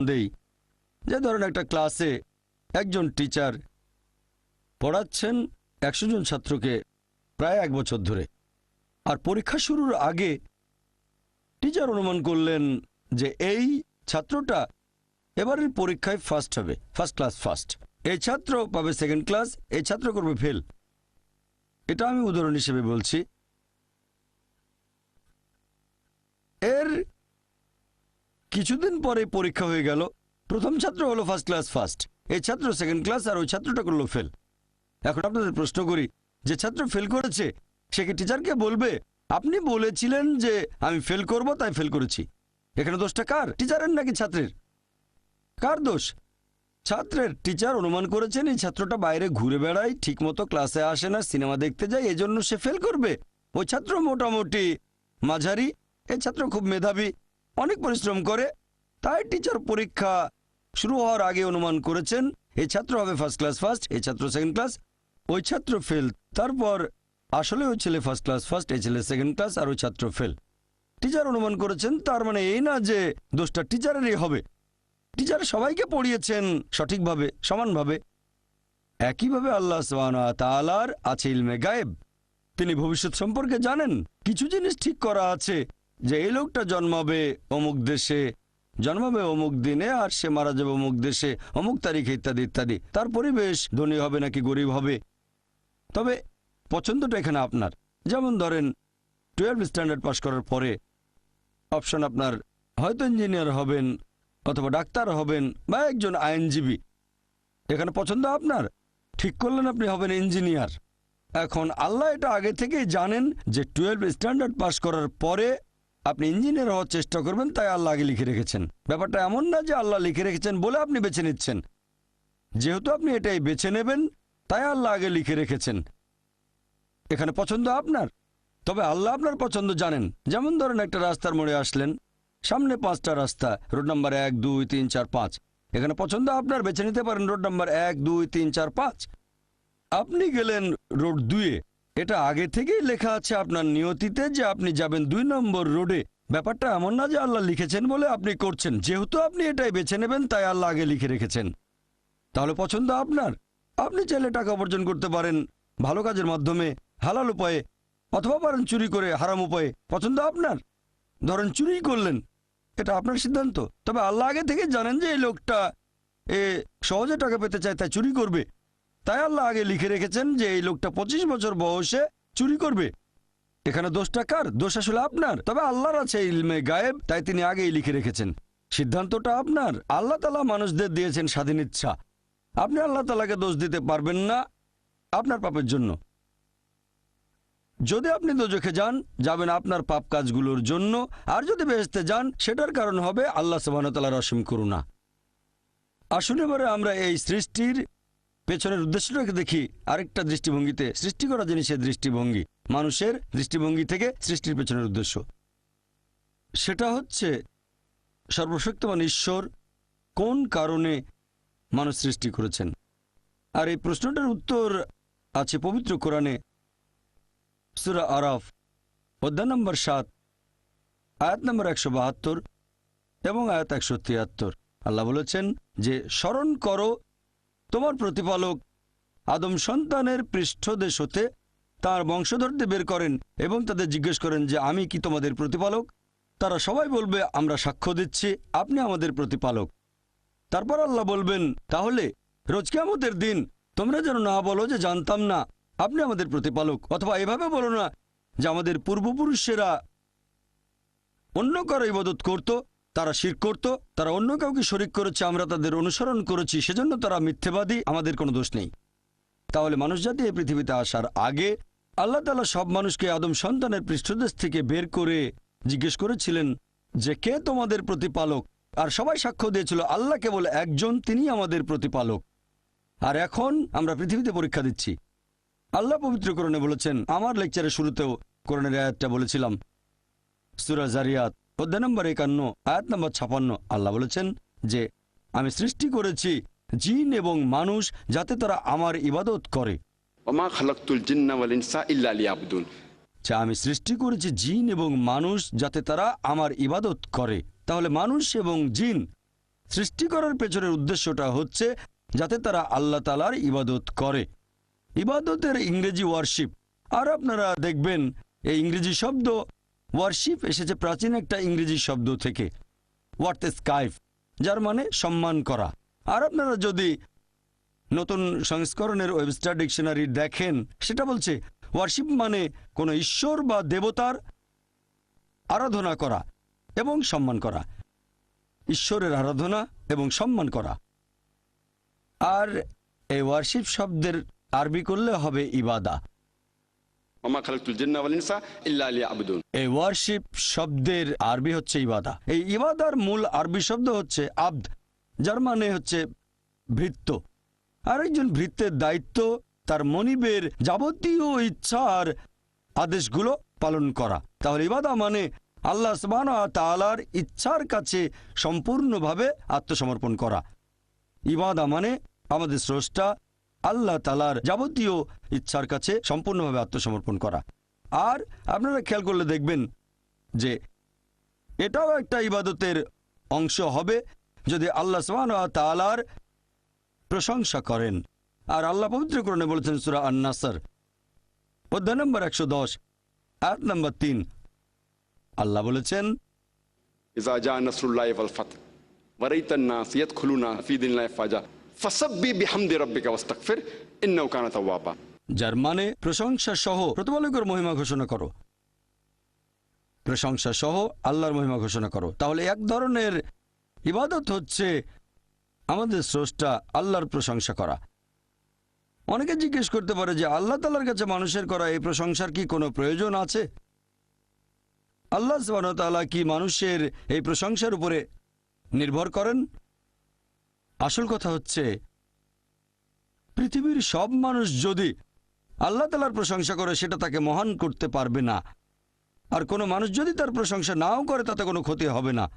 দেই। যে ধরেন একটা ক্লাসে একজন টিচার পড়াচ্ছেন একশো জন ছাত্রকে প্রায় এক বছর ধরে। আর পরীক্ষা শুরুর আগে টিচার অনুমান করলেন যে এই ছাত্রটা এবারের পরীক্ষায় ফার্স্ট হবে ফার্স্ট ক্লাস ফার্স্ট এই ছাত্র পাবে সেকেন্ড ক্লাস এই ছাত্র করবে ফেল এটা আমি উদাহরণ হিসেবে বলছি। এর কিছুদিন পরে পরীক্ষা হয়ে গেল। প্রথম ছাত্র হলো ফার্স্ট ক্লাস ফার্স্ট এই ছাত্র সেকেন্ড ক্লাস আর ওই ছাত্রটা করল ফেল এখন আপনাদের প্রশ্ন করি, যে ছাত্র ফেল করেছে, সে কি টিচারকে বলবে, আপনি বলেছিলেন যে আমি ফেল করব, তাই ফেল করেছি। এখানে দোষটা কার টিচারের নাকি ছাত্রের? কার দোষ? ছাত্রের। টিচার অনুমান করেছেন, এই ছাত্রটা বাইরে ঘুরে বেড়ায়, ঠিকমতো ক্লাসে আসে না সিনেমা দেখতে যায়, এজন্য সে ফেল করবে। ওই ছাত্র মোটামুটি মাঝারি এই ছাত্র খুব মেধাবী। অনেক পরিশ্রম করে। তাই টিচার পরীক্ষা শুরু হওয়ার আগে অনুমান করেছেন এই ছাত্র হবে ফার্স্ট ক্লাস ফার্স্ট এই ছাত্র সেকেন্ড ক্লাস ওই ছাত্র ফেল তারপর আসলে ওই ছেলে ফার্স্ট ক্লাস ফার্স্ট এই ছেলে সেকেন্ড ক্লাস আর ওই ছাত্র ফেল টিচার অনুমান করেছেন, তার মানে এই না যে দোষটা টিচারেরই হবে। টিচার সবাইকে পড়িয়েছেন সঠিকভাবে, সমানভাবে। একইভাবে আল্লাহ তালার আছে ইলমে গায়েব। তিনি ভবিষ্যৎ সম্পর্কে জানেন, কিছু জিনিস ঠিক করা আছে যে এই লোকটা জন্মাবে অমুক দেশে, জন্মাবে অমুক দিনে, আর সে মারা যাবে অমুক দেশে, অমুক তারিখে ইত্যাদি ইত্যাদি। তার পরিবেশ ধনী হবে নাকি গরিব হবে? তবে পছন্দটা এখানে আপনার। যেমন ধরেন টুয়েলভ স্ট্যান্ডার্ড পাশ করার পরে অপশন আপনার, হয়তো ইঞ্জিনিয়ার হবেন অথবা ডাক্তার হবেন বা একজন আইনজীবী। এখানে পছন্দ আপনার? ঠিক করলেন আপনি, হবেন ইঞ্জিনিয়ার এখন আল্লাহ এটা আগে থেকেই জানেন যে টুয়েলভ স্ট্যান্ডার্ড পাশ করার পরে আপনি ইঞ্জিনিয়ার হওয়ার চেষ্টা করবেন, তাই আল্লাহ আগে লিখে রেখেছেন। ব্যাপারটা এমন না যে আল্লাহ লিখে রেখেছেন বলে আপনি বেছে নিচ্ছেন। যেহেতু আপনি এটাই বেছে নেবেন, তাই আল্লাহ আগে লিখে রেখেছেন। এখানে পছন্দ আপনার? তবে আল্লাহ আপনার পছন্দ জানেন। যেমন ধরেন একটা রাস্তার মোড়ে আসলেন, সামনে পাঁচটা রাস্তা, রোড নাম্বার এক, দুই, তিন, চার, পাঁচ। এখানে পছন্দ আপনার, বেছে নিতে পারেন রোড নাম্বার এক, দুই, তিন, চার, পাঁচ। আপনি গেলেন রোড দুয়ে এটা আগে থেকেই লেখা আছে আপনার নিয়তিতে যে আপনি যাবেন দুই নম্বর রোডে। ব্যাপারটা এমন না যে আল্লাহ লিখেছেন বলে আপনি করছেন। যেহেতু আপনি এটাই বেছে নেবেন, তাই আল্লাহ আগে লিখে রেখেছেন। তাহলে পছন্দ আপনার? আপনি চাইলে টাকা উপার্জন করতে পারেন ভালো কাজের মাধ্যমে, হালাল উপায়ে, অথবা পারেন চুরি করে হারাম উপায়ে। পছন্দ আপনার? ধরেন চুরি করলেন, এটা আপনার সিদ্ধান্ত। তবে আল্লাহ আগে থেকে জানেন যে এই লোকটা এ সহজে টাকা পেতে চায়, তাই চুরি করবে। তাই আল্লাহ আগে লিখে রেখেছেন যে এই লোকটা পঁচিশ বছর বয়সে চুরি করবে। এখানে দোষটা কার? দোষ আসলে আপনার। তবে আল্লাহর আছে ইলমে গায়েব, তাই তিনি আগেই লিখে রেখেছেন। সিদ্ধান্তটা আপনার। আল্লাহ তালা মানুষদের দিয়েছেন স্বাধীন ইচ্ছা। আপনি আল্লাহ তালাকে দোষ দিতে পারবেন না আপনার পাপের জন্য। যদি আপনি দোজখে যান, যাবেন আপনার পাপ কাজগুলোর জন্য। আর যদি বেহেস্তে যান, সেটার কারণ হবে আল্লাহ সুবাহতালার অসীম করুণা। আসুন এবারে আমরা এই সৃষ্টির পেছনের উদ্দেশ্যটাকে দেখি আরেকটা দৃষ্টিভঙ্গিতে সৃষ্টি করা জিনিসের দৃষ্টিভঙ্গি, মানুষের দৃষ্টিভঙ্গি থেকে সৃষ্টির পেছনের উদ্দেশ্য। সেটা হচ্ছে সর্বশক্তিমান ঈশ্বর কোন কারণে মানুষ সৃষ্টি করেছেন? আর এই প্রশ্নটার উত্তর আছে পবিত্র কোরআনে, সুরা আরাফ, অধ্যায় নম্বর সাত, আয়াত নম্বর একশো বাহাত্তর এবং আয়াত একশো তিয়াত্তর। আল্লাহ বলেছেন যে, স্মরণ করো তোমার প্রতিপালক আদম সন্তানের পৃষ্ঠদেশ হতে তার বংশধরদের বের করেন এবং তাদের জিজ্ঞেস করেন যে, আমি কি তোমাদের প্রতিপালক? তারা সবাই বলবে, আমরা সাক্ষ্য দিচ্ছি, আপনি আমাদের প্রতিপালক। তারপর আল্লাহ বলবেন, তাহলে রোজকে দিন তোমরা যেন না বলো যে, জানতাম না আপনি আমাদের প্রতিপালক। অথবা এভাবে বলো না যে, আমাদের পূর্বপুরুষেরা অন্য কারও ইবাদত করত তারা শির করত, তারা অন্য কাউকে শরিক করেছে, আমরা তাদের অনুসরণ করেছি, সেজন্য তারা মিথ্যেবাদী, আমাদের কোনো দোষ নেই। তাহলে মানুষ জাতি এই পৃথিবীতে আসার আগে আল্লাহ তালা সব মানুষকে আদম সন্তানের পৃষ্ঠদেশ থেকে বের করে জিজ্ঞেস করেছিলেন যে, কে তোমাদের প্রতিপালক? আর সবাই সাক্ষ্য দিয়েছিল, আল্লাহ কেবল একজন তিনি আমাদের প্রতিপালক। আর এখন আমরা পৃথিবীতে পরীক্ষা দিচ্ছি। আল্লাহ পবিত্র করণে বলেছেন, আমার লেকচারের শুরুতেও করণের আয়াতটা বলেছিলাম, সুরা জারিয়াত। অধ্যায় নম্বর একান্ন আয়াত নম্বর ছাপান্ন। আল্লাহ বলেছেন যে আমি সৃষ্টি করেছি জিন এবং মানুষ যাতে তারা আমার ইবাদত করে। যা আমি সৃষ্টি করেছি জিন এবং মানুষ যাতে তারা আমার ইবাদত করে। তাহলে মানুষ এবং জিন সৃষ্টি করার পেছনের উদ্দেশ্যটা হচ্ছে যাতে তারা আল্লাহ তালার ইবাদত করে। ইবাদতের ইংরেজি ওয়ার্শিপ। আর আপনারা দেখবেন এই ইংরেজি শব্দ ওয়ার্শিপ এসেছে প্রাচীন একটা ইংরেজি শব্দ থেকে। ওয়ার্থ স্কাইফ যার মানে সম্মান করা। আর আপনারা যদি নতুন সংস্করণের ওয়েবস্টার ডিকশনারি দেখেন, সেটা বলছে ওয়ার্শিপ মানে কোনো ঈশ্বর বা দেবতার আরাধনা করা এবং সম্মান করা। ঈশ্বরের আরাধনা এবং সম্মান করা। আর এই ওয়ার্শিপ শব্দের আরবি করলে হবে ইবাদা। শব্দের আরবি হচ্ছে ইবাদা। এই ইবাদার মূল আরবি শব্দ হচ্ছে আব্দ, যার মানে হচ্ছে আরেকজন ভৃত্যের দায়িত্ব তার মনিবের যাবতীয় ইচ্ছার আদেশগুলো পালন করা। তাহলে ইবাদা মানে আল্লাহ তালার ইচ্ছার কাছে সম্পূর্ণভাবে আত্মসমর্পণ করা। ইবাদা মানে আমাদের স্রষ্টা আল্লাহ তালার যাবতীয় ইচ্ছার কাছে সম্পূর্ণভাবে আত্মসমর্পণ করা। আর আপনারা খেয়াল করলে দেখবেন যে এটাও একটা ইবাদতের অংশ হবে যদি আল্লাহ সুবহান তালার প্রশংসা করেন। আর আল্লাহ পবিত্রকরণে বলেছেন সুরা আন্নাসার, অধ্যায় নম্বর একশো দশ, আয়াত নম্বর তিন। আল্লাহ বলেছেন ইজা জা নাসরুল্লাহি ওয়াল ফাত ওয়া রাইতান নাস ইয়াদখুলুনা ফি দীনিল্লাহি ফাজা ফাসাব্বি বিহামদি রাব্বিকা ওয়াস্তাগফির, ইন্নাহু কানা যার মানে প্রশংসা সহ প্রতিপালকের মহিমা ঘোষণা করো। প্রশংসা সহ আল্লাহর মহিমা ঘোষণা করো। তাহলে এক ধরনের ইবাদত হচ্ছে আমাদের স্রষ্টা আল্লাহর প্রশংসা করা। অনেকে জিজ্ঞেস করতে পারে যে আল্লাহ তালার কাছে মানুষের করা এই প্রশংসার কি কোনো প্রয়োজন আছে? আল্লাহ তাআলা কি মানুষের এই প্রশংসার উপরে নির্ভর করেন? আসল কথা হচ্ছে, পৃথিবীর সব মানুষ যদি আল্লাহ তালার প্রশংসা করে, সেটা তাকে মহান করতে পারবে না। আর কোনো মানুষ যদি তার প্রশংসা নাও করে, তাতে কোনো ক্ষতি হবে না।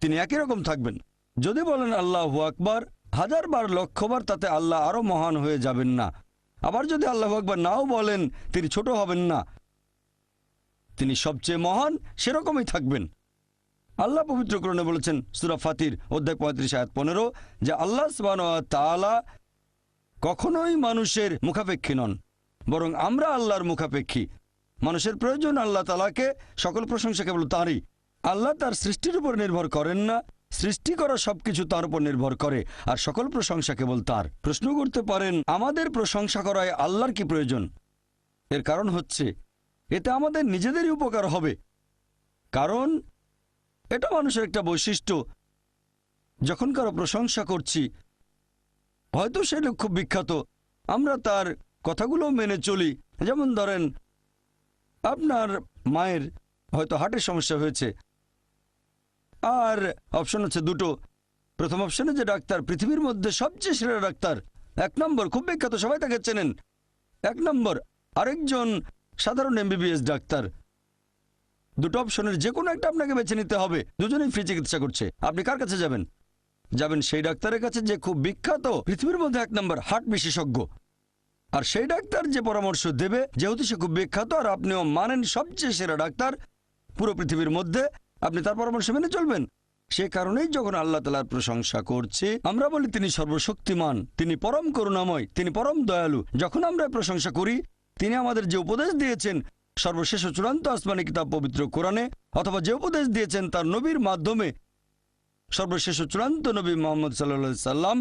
তিনি একই রকম থাকবেন। যদি বলেন আল্লাহ আকবার, হাজার বার লক্ষবার তাতে আল্লাহ আরও মহান হয়ে যাবেন না। আবার যদি আল্লাহ আকবার নাও বলেন, তিনি ছোট হবেন না। তিনি সবচেয়ে মহান, সেরকমই থাকবেন। আল্লাহ পবিত্র পবিত্রকরণে বলেছেন, সুরা ফাতির, অধ্যায় পঁয়ত্রিশ, আয়াত পনেরো, যে আল্লাহ তাআলা কখনোই মানুষের মুখাপেক্ষী নন, বরং আমরা আল্লাহর মুখাপেক্ষী। মানুষের প্রয়োজন আল্লাহ তালাকে সকল প্রশংসা কেবল তাঁরই। আল্লাহ তার সৃষ্টির উপর নির্ভর করেন না, সৃষ্টি করা সবকিছু তার উপর নির্ভর করে, আর সকল প্রশংসা কেবল তার। প্রশ্ন করতে পারেন, আমাদের প্রশংসা করায় আল্লাহর কি প্রয়োজন? এর কারণ হচ্ছে, এতে আমাদের নিজেদেরই উপকার হবে। কারণ এটা মানুষের একটা বৈশিষ্ট্য। যখন কারও প্রশংসা করছি, হয়তো সে লোক খুব বিখ্যাত। আমরা তার কথাগুলো মেনে চলি। যেমন ধরেন, আপনার মায়ের হয়তো হার্টের সমস্যা হয়েছে। আর অপশন হচ্ছে দুটো। প্রথম অপশনে যে ডাক্তার, পৃথিবীর মধ্যে সবচেয়ে সেরা ডাক্তার। এক নম্বর, খুব বিখ্যাত, সবাই তাকে চেনেন। এক নম্বর, আরেকজন সাধারণ এমবিবিএস ডাক্তার। দুটো অপশনের যে কোনো একটা আপনাকে বেছে নিতে হবে। দুজনেই ফ্রি চিকিৎসা করছে। আপনি কার কাছে যাবেন? যাবেন সেই ডাক্তারের কাছে যে খুব বিখ্যাত, পৃথিবীর মধ্যে এক নম্বর হার্ট বিশেষজ্ঞ। আর সেই ডাক্তার যে পরামর্শ দেবে, যেহেতু সে খুব বিখ্যাত, আর আপনিও মানেন সবচেয়ে সেরা ডাক্তার পুরো পৃথিবীর মধ্যে, আপনি তার পরামর্শ মেনে চলবেন। সে কারণেই যখন আল্লাহ তালার প্রশংসা করছে, আমরা বলি তিনি সর্বশক্তিমান, তিনি পরম করুণাময়, তিনি পরম দয়ালু। যখন আমরা প্রশংসা করি, তিনি আমাদের যে উপদেশ দিয়েছেন সর্বশেষ চূড়ান্ত আসমানি কিতাব পবিত্র কোরআনে অথবা যে উপদেশ দিয়েছেন তার নবীর মাধ্যমে সর্বশেষ চূড়ান্ত নবী মোহাম্মদ সাল্লা সাল্লাম,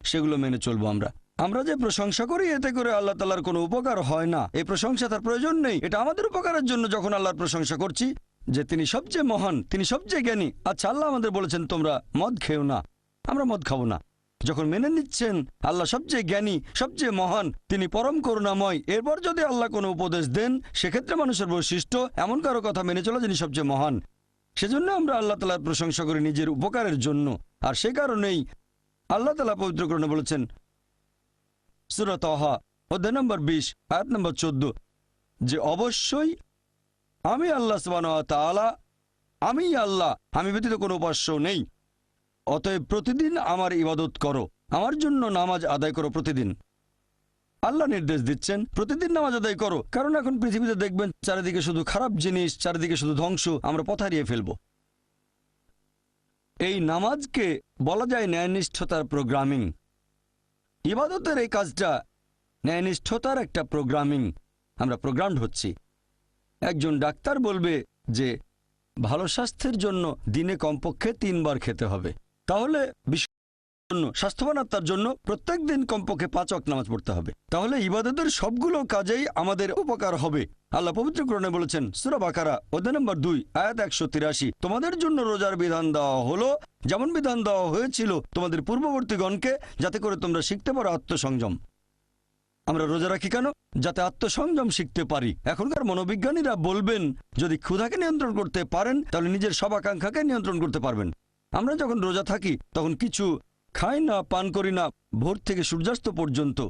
সেগুলো মেনে চলবো আমরা। আমরা যে প্রশংসা করি, এতে করে আল্লাহ তালার কোনো উপকার হয় না। এই প্রশংসা তার প্রয়োজন নেই। এটা আমাদের উপকারের জন্য যখন আল্লাহর প্রশংসা করছি যে তিনি সবচেয়ে মহান, তিনি সবচেয়ে জ্ঞানী আচ্ছা আল্লাহ আমাদের বলেছেন তোমরা মদ খেও না, আমরা মদ খাব না। যখন মেনে নিচ্ছেন, আল্লাহ সবচেয়ে জ্ঞানী, সবচেয়ে মহান, তিনি পরম করুণাময়। এরপর যদি আল্লাহ কোনো উপদেশ দেন, সেক্ষেত্রে মানুষের বৈশিষ্ট্য এমন কারও কথা মেনে চলো যিনি সবচেয়ে মহান। সেজন্য আমরা আল্লাহ তালার প্রশংসা করি নিজের উপকারের জন্য। আর সে কারণেই আল্লাহ তালা পবিত্রকরণে বলেছেন সুরত অহা অধ্যায় নম্বর বিশ, আয়াত নম্বর চোদ্দ, যে অবশ্যই আমি আল্লাহ সুবান আমি আল্লাহ, আমি ব্যতীত কোনো উপাস্য নেই। অতএব প্রতিদিন আমার ইবাদত করো। আমার জন্য নামাজ আদায় করো প্রতিদিন। আল্লাহ নির্দেশ দিচ্ছেন, প্রতিদিন নামাজ আদায় করো। কারণ এখন পৃথিবীতে দেখবেন চারিদিকে শুধু খারাপ জিনিস, চারিদিকে শুধু ধ্বংস, আমরা পথ হারিয়ে ফেলব। এই নামাজকে বলা যায় ন্যায়নিষ্ঠতার প্রোগ্রামিং। ইবাদতের এই কাজটা ন্যায়নিষ্ঠতার একটা প্রোগ্রামিং। আমরা প্রোগ্রামড হচ্ছি। একজন ডাক্তার বলবে যে, ভালো স্বাস্থ্যের জন্য দিনে কমপক্ষে তিনবার খেতে হবে। তাহলে বিশ্ব জন্য, স্বাস্থ্যবান জন্য প্রত্যেক দিন কমপক্ষে পাঁচ অক নামাজ পড়তে হবে। তাহলে ইবাদতের সবগুলো কাজেই আমাদের উপকার হবে। আল্লাহ পবিত্র গ্রহণে বলেছেন, সুরা বাকারা, অধ্যায় নম্বর দুই, আয়াত একশো তিরাশি, তোমাদের জন্য রোজার বিধান দেওয়া হলো। যেমন বিধান দেওয়া হয়েছিল তোমাদের পূর্ববর্তীগণকে, যাতে করে তোমরা শিখতে পারো আত্মসংযম। আমরা রোজা রাখি কেন? যাতে আত্মসংযম শিখতে পারি। এখনকার মনোবিজ্ঞানীরা বলবেন, যদি ক্ষুধাকে নিয়ন্ত্রণ করতে পারেন, তাহলে নিজের সব আকাঙ্ক্ষাকে নিয়ন্ত্রণ করতে পারবেন। আমরা যখন রোজা থাকি, তখন কিছু খাই না, পান করি না, ভোর থেকে সূর্যাস্ত পর্যন্ত।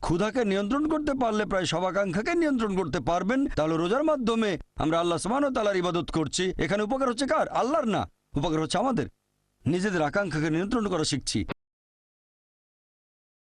ক্ষুধাকে নিয়ন্ত্রণ করতে পারলে প্রায় সবাকাঙ্ক্ষাকে নিয়ন্ত্রণ করতে পারবেন। তাহলে রোজার মাধ্যমে আমরা আল্লাহ সমান তালার ইবাদত করছি। এখানে উপকার হচ্ছে কার? আল্লাহর না। উপকার হচ্ছে আমাদের। নিজেদের আকাঙ্ক্ষাকে নিয়ন্ত্রণ করা শিখছি।